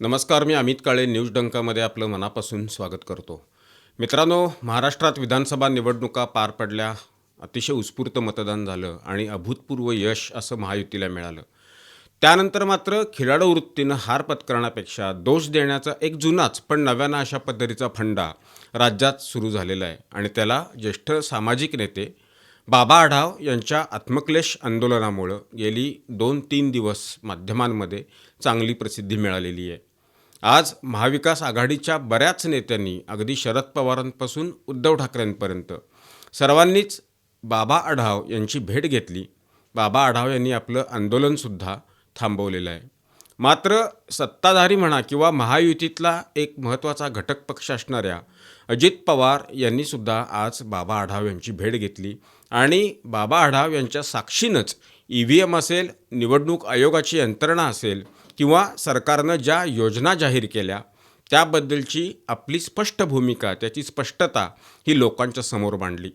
नमस्कार मी अमित काळे न्यूज डंकामध्ये आपलं मनापासून स्वागत करतो. मित्रांनो महाराष्ट्रात विधानसभा निवडणुका पार पडल्या अतिशय उत्स्फूर्त मतदान झालं आणि अभूतपूर्व यश असं महायुतीला मिळालं. त्यानंतर मात्र खिलाडू वृत्तीनं हार पत्करण्यापेक्षा दोष देण्याचा एक जुनाच पण नव्यानं अशा पद्धतीचा फंडा राज्यात सुरू झालेला आहे आणि त्याला ज्येष्ठ सामाजिक नेते बाबा आढाव यांच्या आत्मक्लेश आंदोलनामुळं गेली दोन तीन दिवस माध्यमांमध्ये चांगली प्रसिद्धी मिळालेली आहे. आज महाविकास आघाडीच्या बऱ्याच नेत्यांनी अगदी शरद पवारांपासून उद्धव ठाकरेंपर्यंत सर्वांनीच बाबा आढाव यांची भेट घेतली. बाबा आढाव यांनी आपलं आंदोलनसुद्धा थांबवलेलं आहे. मात्र सत्ताधारी म्हणा किंवा महायुतीतला एक महत्त्वाचा घटक पक्ष असणाऱ्या अजित पवार यांनीसुद्धा आज बाबा आढाव यांची भेट घेतली. आणि बाबा आढाव यांच्या साक्षीनंच ई व्ही एम असेल निवडणूक आयोगाची यंत्रणा असेल किंवा सरकारनं ज्या योजना जाहीर केल्या त्याबद्दलची आपली स्पष्ट भूमिका त्याची स्पष्टता ही लोकांच्या समोर मांडली.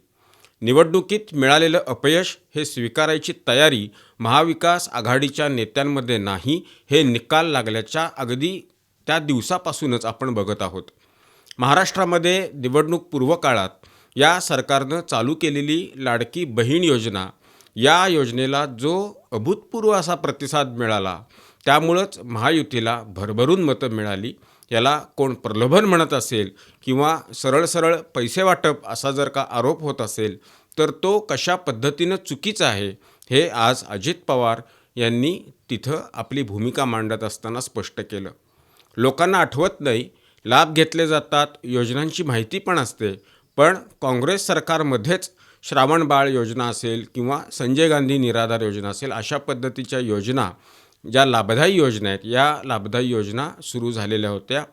निवडणुकीत मिळालेलं अपयश हे स्वीकारायची तयारी महाविकास आघाडीच्या नेत्यांमध्ये नाही हे निकाल लागल्याच्या अगदी त्या दिवसापासूनच आपण बघत आहोत. महाराष्ट्रामध्ये निवडणूक पूर्व काळात या सरकारनं चालू केलेली लाडकी बहीण योजना या योजनेला जो अभूतपूर्व असा प्रतिसाद मिळाला त्यामुळंच महायुतीला भरभरून मतं मिळाली. याला कोण प्रलोभन म्हणत असेल किंवा सरळ सरळ पैसे वाटप असा जर का आरोप होत असेल तर तो कशा पद्धतीनं चुकीचा आहे हे आज अजित पवार यांनी तिथं आपली भूमिका मांडत असताना स्पष्ट केलं. लोकांना आठवत नाही लाभ घेतले जातात योजनांची माहिती पण असते पण काँग्रेस सरकारमध्येच श्रावण बाळ योजना असेल किंवा संजय गांधी निराधार योजना असेल अशा पद्धतीच्या योजना ज्या लाभदायी योजना आहेत या लाभदायी योजना सुरू झालेल्या होत्या.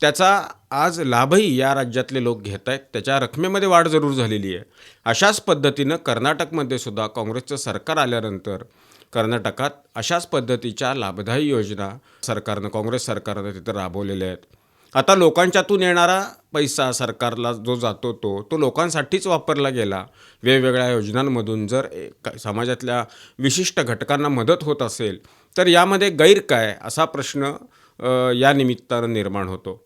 त्याचा आज लाभही या राज्यातले लोक घेत आहेत. त्याच्या रकमेमध्ये वाढ जरूर झालेली आहे. अशाच पद्धतीनं कर्नाटकमध्ये सुद्धा काँग्रेसचं सरकार आल्यानंतर कर्नाटकात अशाच पद्धतीच्या लाभदायी योजना सरकारनं काँग्रेस सरकारनं तिथं राबवलेल्या आहेत. आता लोकांच्यातून येणारा पैसा सरकारला जो जातो तो तो लोकांसाठीच वापरला गेला. वेगवेगळ्या योजनांमधून जर समाजातल्या विशिष्ट घटकांना मदत होत असेल तर यामध्ये गैर काय? असा प्रश्न या निमित्तानं निर्माण होतो.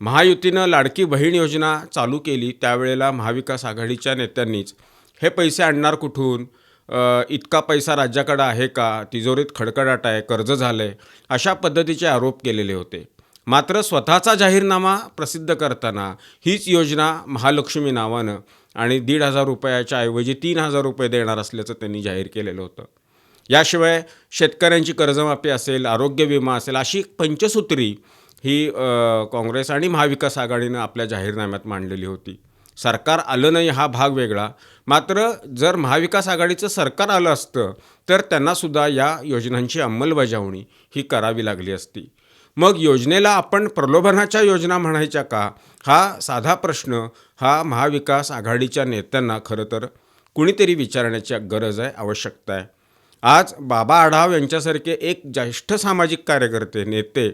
महायुतीनं लाडकी बहीण योजना चालू केली. त्यावेळेला महाविकास आघाडीच्या नेत्यांनीच. हे पैसे आणणार कुठून? इतका पैसा राज्याकडं आहे का? तिजोरीत खडखडाट आहे कर्ज झालं आहे अशा पद्धतीचे आरोप केलेले होते. मात्र स्वतःचा जाहीरनामा प्रसिद्ध करताना हीच योजना महालक्ष्मी नावानं आणि दीड हजार रुपयाच्या ऐवजी तीन हजार रुपये देणार असल्याचं त्यांनी जाहीर केलेलं होतं. याशिवाय शेतकऱ्यांची कर्जमाफी असेल आरोग्य विमा असेल अशी पंचसूत्री ही काँग्रेस आणि महाविकास आघाडीनं आपल्या जाहीरनाम्यात मांडलेली होती. सरकार आलं नाही हा भाग वेगळा. मात्र जर महाविकास आघाडीचं सरकार आलं असतं तर त्यांनासुद्धा या योजनांची अंमलबजावणी ही करावी लागली असती. मग योजनेला आपण प्रलोभनाच्या योजना म्हणायच्या का? हा साधा प्रश्न हा महाविकास आघाडीच्या नेत्यांना खरं तर कुणीतरी विचारण्याची गरज आहे आवश्यकता आहे. आज बाबा आढाव यांच्यासारखे एक ज्येष्ठ सामाजिक कार्यकर्ते नेते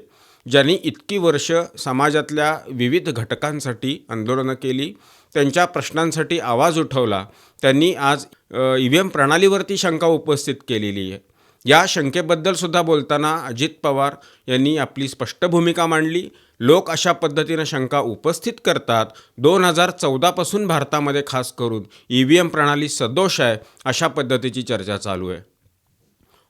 ज्यांनी इतकी वर्ष समाजातल्या विविध घटकांसाठी आंदोलनं केली त्यांच्या प्रश्नांसाठी आवाज उठवला त्यांनी आज ई व्ही एम प्रणालीवरती शंका उपस्थित केलेली आहे. या शंकेबद्दल सुद्धा बोलताना अजित पवार यांनी आपली स्पष्ट भूमिका मांडली. लोक अशा पद्धतीनं शंका उपस्थित करतात. दोन हजार चौदापासून भारतामध्ये खास करून ई व्ही एम प्रणाली सदोष आहे अशा पद्धतीची चर्चा चालू आहे.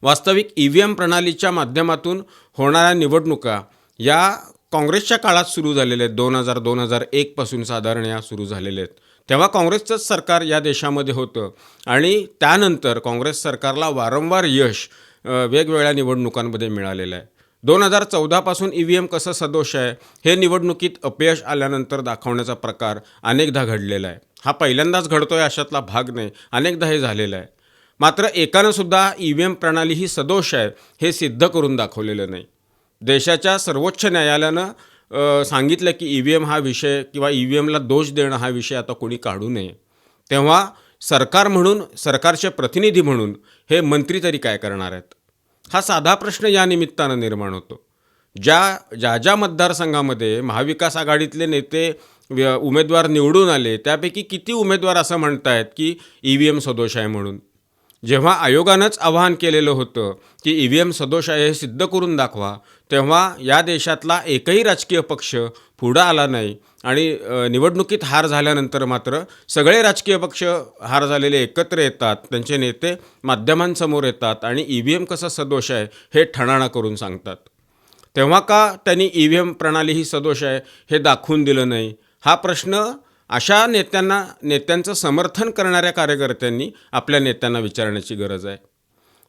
वास्तविक ई व्ही एम प्रणालीच्या माध्यमातून होणाऱ्या निवडणुका या काँग्रेसच्या काळात सुरू झालेल्या आहेत. दोन हजार दोन हजार एकपासून साधारण या सुरू झालेल्या आहेत. तेव्हा काँग्रेसचंच सरकार या देशामध्ये होतं. आणि त्यानंतर काँग्रेस सरकारला वारंवार यश वेगवेगळ्या निवडणुकांमध्ये मिळालेलं आहे. दोन हजार चौदापासून ई व्ही एम कसं सदोष आहे हे निवडणुकीत अपयश आल्यानंतर दाखवण्याचा प्रकार अनेकदा घडलेला आहे. हा पहिल्यांदाच घडतो आहे अशातला भाग नाही. अनेकदा हे झालेलं आहे. मात्र एकानंसुद्धा ई व्ही एम प्रणाली ही सदोष आहे हे सिद्ध करून दाखवलेलं नाही. देशाच्या सर्वोच्च न्यायालयानं सांगितलं की ई व्ही एम हा विषय किंवा ई व्ही एमला दोष देणं हा विषय आता कोणी काढू नये. तेव्हा सरकार म्हणून सरकारचे प्रतिनिधी म्हणून हे मंत्री तरी काय करणार आहेत? हा साधा प्रश्न या निमित्तानं निर्माण होतो. ज्या ज्या ज्या मतदारसंघामध्ये महाविकास आघाडीतले नेते व्य- उमेदवार निवडून आले त्यापैकी किती उमेदवार असं म्हणतायत की ई व्ही एम सदोष आहे म्हणून? जेव्हा आयोगानंच आवाहन केलेलं होतं की ई व्ही एम सदोष आहे हे सिद्ध करून दाखवा तेव्हा या देशातला एकही राजकीय पक्ष पुढं आला नाही आणि निवडणुकीत हार झाल्यानंतर मात्र सगळे राजकीय पक्ष हार झालेले एकत्र येतात त्यांचे नेते माध्यमांसमोर येतात आणि ई व्ही एम कसा सदोष आहे हे ठणाणा करून सांगतात. तेव्हा का त्यांनी ई व्ही एम प्रणाली ही सदोष आहे हे दाखवून दिलं नाही? हा प्रश्न अशा नेत्यांना नेत्यांचं समर्थन करणाऱ्या कार्यकर्त्यांनी आपल्या नेत्यांना विचारण्याची गरज आहे.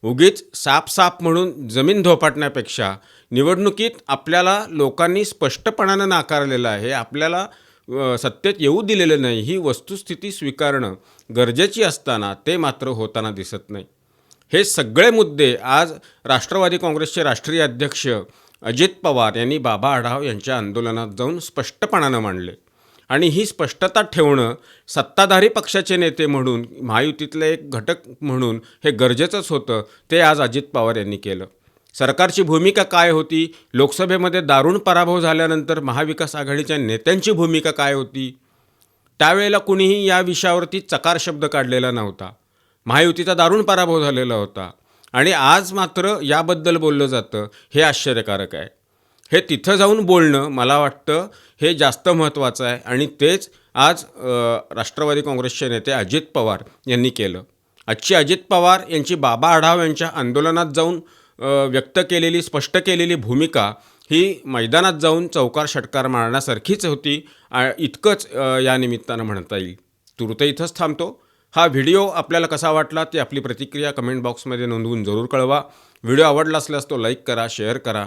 उगीच साप साप म्हणून जमीन धोपाटण्यापेक्षा निवडणुकीत आपल्याला लोकांनी स्पष्टपणानं नाकारलेलं आहे आपल्याला सत्तेत येऊ दिलेलं नाही ही वस्तुस्थिती स्वीकारणं गरजेची असताना ते मात्र होताना दिसत नाही. हे सगळे मुद्दे आज राष्ट्रवादी काँग्रेसचे राष्ट्रीय अध्यक्ष अजित पवार यांनी बाबा आढाव यांच्या आंदोलनात जाऊन स्पष्टपणानं मांडले. आणि ही स्पष्टता ठेवणं सत्ताधारी पक्षाचे नेते म्हणून महायुतीतले एक घटक म्हणून हे गरजेचंच होतं ते आज अजित पवार यांनी केलं. सरकारची भूमिका काय होती? लोकसभेमध्ये दारुण पराभव झाल्यानंतर महाविकास आघाडीच्या नेत्यांची भूमिका काय होती? त्यावेळेला कुणीही या विषयावरती चकार शब्द काढलेला नव्हता. महायुतीचा दारुण पराभव झालेला होता. आणि आज मात्र याबद्दल बोललं जातं हे आश्चर्यकारक आहे. हे तिथं जाऊन बोलणं मला वाटतं हे जास्त महत्त्वाचं आहे. आणि तेच आज राष्ट्रवादी काँग्रेसचे नेते अजित पवार यांनी केलं. आजची अजित पवार यांची बाबा आढाव यांच्या आंदोलनात जाऊन व्यक्त केलेली स्पष्ट केलेली भूमिका ही मैदानात जाऊन चौकार षटकार मारण्यासारखीच होती. इतकंच या निमित्तानं म्हणता येईल. तुर्त इथंच थांबतो. हा व्हिडिओ आपल्याला कसा वाटला ती आपली प्रतिक्रिया कमेंट बॉक्समध्ये नोंदवून जरूर कळवा. व्हिडिओ आवडला असल्यास तो लाईक करा शेअर करा.